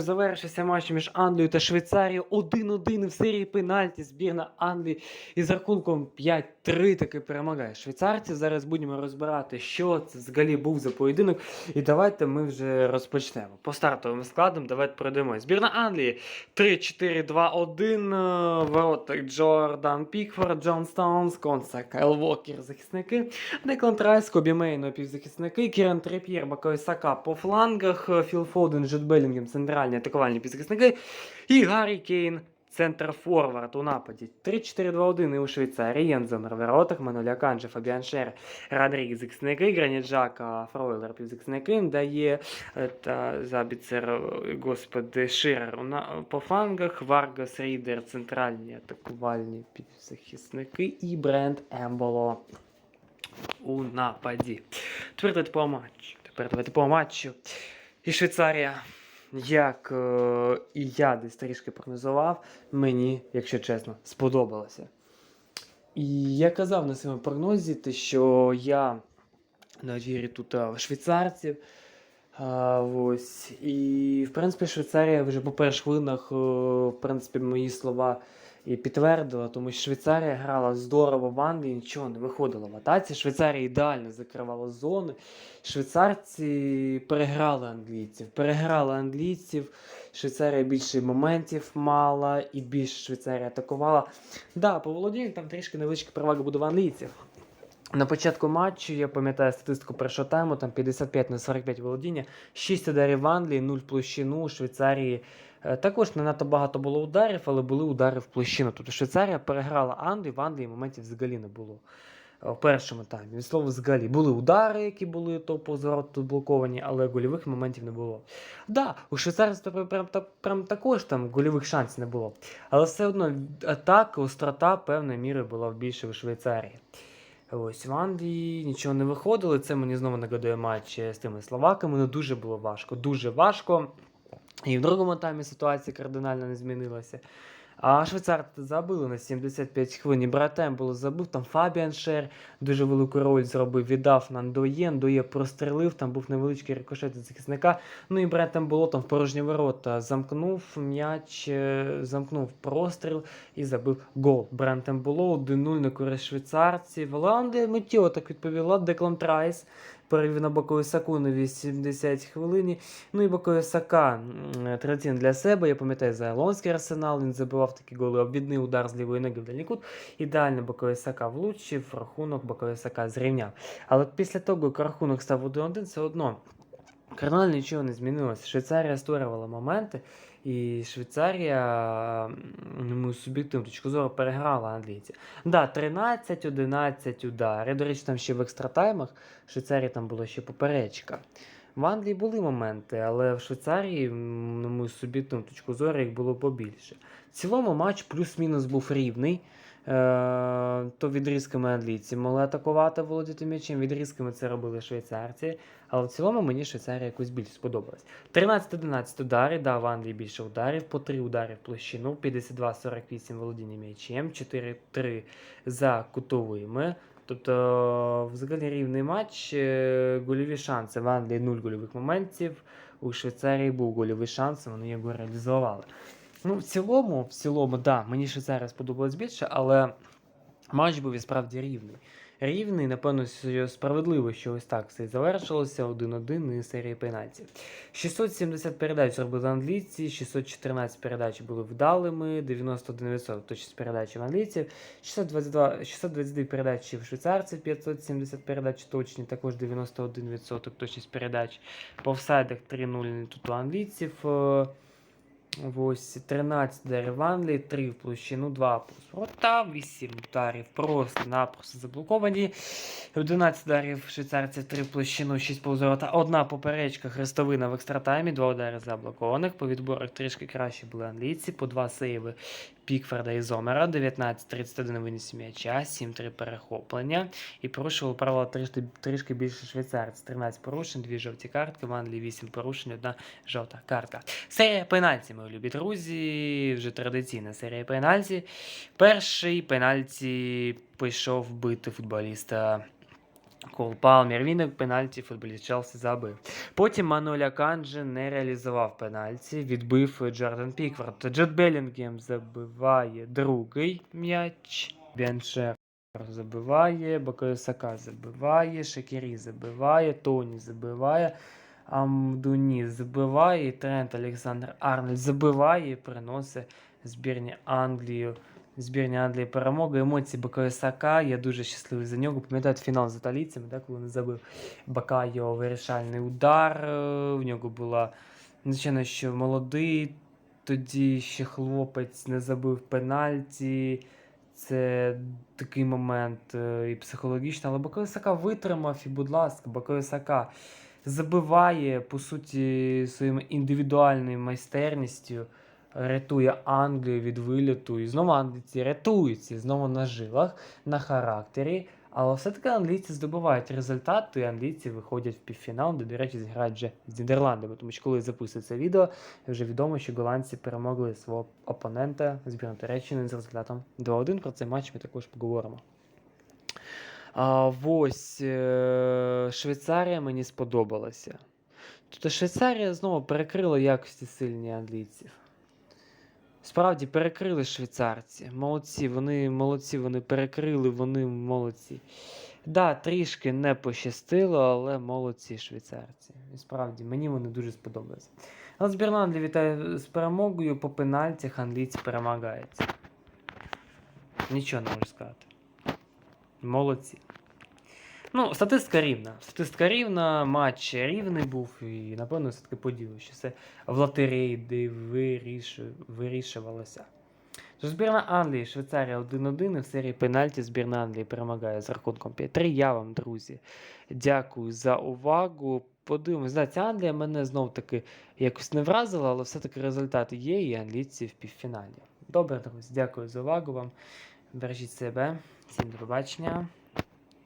Завершився матч між Англією та Швейцарією 1-1 в серії пенальті. Збірна Англії із рахунком 5-3 таки перемагає. Швейцарці зараз будемо розбирати, що це взагалі був за поєдинок. І давайте ми вже розпочнемо. По стартовим складам давайте пройдемо. Збірна Англії 3-4-2-1. е, Ворота Джордан Пікфорд, Джон Стоунс, Конса, Кайл Вокер, захисники. Деклан Райс, Кобі Мейно, півзахисники, Кіран Треп'єр, Бакой Сака по флангах, Філ Фоден, Джет Белінгем, центральні атакувальні півзахисники і Гаррі Кейн, центр форвард у нападі. 3-4-2-1 і у Швейцарії, Єнзен в воротах, Мануля Канджи, Фабіан Шер, Родрігес захисники, Граніт Жака, Фройлер півзахисники, дає е, та Забіцер, е, господи, Ширер по флангах, Варгас, Рідер, центральні атакувальні півзахисники і Бренд Емболо у нападі. Тепер давайте по матчу. Тепер давайте по матчу. І Швейцарія, як е, і я десь трішки прогнозував, мені, якщо чесно, сподобалося. І я казав на своєму прогнозі, те, що я на вірі тут е, в швейцарців. А, ось. І, в принципі, Швейцарія вже по перших хвилинах, е, в принципі, мої слова і підтвердила, тому що Швейцарія грала здорово в Англії, нічого не виходило в атаці. Швейцарія ідеально закривала зони. Швейцарці переграли англійців. Переграли англійців. Швейцарія більше моментів мала і більше Швейцарія атакувала. Да, по володінню там трішки невеличка перевага буде в англійців. На початку матчу я пам'ятаю статистику першого тайму, там 55 на 45 володіння, 6 ударів в Англії, 0 площину у Швейцарії. Е, Також не надто багато було ударів, але були удари в площину. Тобто Швейцарія переграла Англію, в Англії моментів взагалі не було. Е, В першому таймі. Від слова взагалі були удари, які були то по звороту блоковані, але гольових моментів не було. Да, у швейцарців прям, прям, також там гольових шансів не було. Але все одно атака, острота певною мірою була більше у Швейцарії. Ось в Англії нічого не виходило. Це мені знову нагадує матч з тими словаками. Ну дуже було важко, дуже важко. І в другому таймі ситуація кардинально не змінилася. А швейцарці забили на 75 хвилин. І Братем було забив, там Фабіан Шер дуже велику роль зробив, віддав на Ндоє, Ндоє прострелив, там був невеличкий рикошет від захисника. Ну і Братем було там в порожні ворота. Замкнув м'яч, е, замкнув простріл і забив гол. Брентем було 1-0 на користь швейцарців. Англія миттєво так відповіла. Деклан Трайс перевів на бокову саку на 80 хвилині. Ну і Бакою сака третин для себе. Я пам'ятаю за Елонський арсенал. Він забивав такі голи. Обідний удар з лівої ноги в дальній кут. Ідеально Бакою сака влучив, рахунок Бакою сака зрівняв. Але після того, як рахунок став 1-1, все одно. Кардинально нічого не змінилося. Швейцарія створювала моменти, і Швейцарія, на мою точку зору, переграла англійців. Да, 13-11 ударів. До речі, там ще в екстратаймах в Швейцарії там була ще поперечка. В Англії були моменти, але в Швейцарії, на мою суб'єктивну точку зору, їх було побільше. В цілому матч плюс-мінус був рівний. Е, то відрізками англійці могли атакувати, володіти м'ячем, відрізками це робили швейцарці. Але в цілому мені Швейцарія якось більше сподобалась. 13-11 ударів, да, в Англії більше ударів, по 3 удари в площину, 52-48 володіння м'ячем, 4-3 за кутовими. Тобто, взагалі рівний матч, е, гольові шанси. В Англії 0 гольових моментів, у Швейцарії був гольовий шанс, вони його реалізували. Ну, в цілому, в цілому, да, мені Швейцарія сподобалось більше, але матч був і справді рівний. Рівний, напевно, справедливо, що ось так все завершилося 1-1 і серії пенальтів. 670 передач зробили англійці, 614 передач були вдалими, 91% точність передач в англійців, 622, 622 передачі в швейцарців, 570 передач точні, також 91% точність передач. По офсайдах 3-0 тут у англійців. Ось 13 ударів в Англії, 3 в площину, 2 плюс ворота, 8 ударів просто-напросто заблоковані. 11 ударів швейцарців, 3 в площину, 6 плюс ворота, одна поперечка хрестовина в екстратаймі, 2 удари заблокованих. По відборах трішки краще були англійці, по 2 сейви Пікфорда і Зомера, 19-31 виніс м'яча, 7-3 перехоплення. І порушували правила трішки, трішки більше швейцарців. 13 порушень, 2 жовті картки, в Англії 8 порушень, 1 жовта картка. Серія пенальті, мої любі друзі. Вже традиційна серія пенальті. Перший пенальті пішов бити футболіста Кол Палмер, він пенальті футболіст Челсі забив. Потім Мануеля Канджі не реалізував пенальті, відбив Джордан Пікфорд. Джет Белінгем забиває другий м'яч. Беншер забиває, Бакою Сака забиває, Шакірі забиває, Тоні забиває, Амдуні забиває, Трент Олександр Арнольд забиває і приносить збірні Англію. Збірні Англії перемогу. Емоції Бакою Сака. Я дуже щасливий за нього. Пам'ятаєте фінал з італійцями, да, коли не забив Бакайо вирішальний удар. В нього була, звичайно, що молодий. Тоді ще хлопець не забив пенальті. Це такий момент е, і психологічно. Але Бакою Сака витримав, і, будь ласка, Бакою Сака забиває, по суті, своєю індивідуальною майстерністю, рятує Англію від виліту. І знову англійці рятуються, знову на жилах, на характері. Але все-таки англійці здобувають результат, і англійці виходять в півфінал, де, до речі, зіграють вже з Нідерландами. Тому що коли записую це відео, вже відомо, що голландці перемогли свого опонента збірної Туреччини з результатом 2-1. Про цей матч ми також поговоримо. А, ось е, Швейцарія мені сподобалася. Тобто Швейцарія знову перекрила якості сильні англійців. Справді перекрили швейцарці. Молодці, вони молодці, вони перекрили, вони молодці. Да, трішки не пощастило, але молодці швейцарці. І справді, мені вони дуже сподобалися. Але збірна Англії вітаю з перемогою. По пенальтях англійці перемагають. Нічого не можу сказати. Молодці. Ну, статистика рівна. Статистика рівна, матч рівний був, і напевно все-таки поділо, що це в лотереї, де виріш... вирішувалося. Тож збірна Англії, Швейцарія 1-1, і в серії пенальті збірна Англії перемагає з рахунком 5-3. Я вам, друзі, дякую за увагу. Подивимось, да, Англія мене знов таки якось не вразила, але все-таки результати є, і англійці в півфіналі. Добре, друзі, дякую за увагу вам. Бережіть себе, всім до побачення,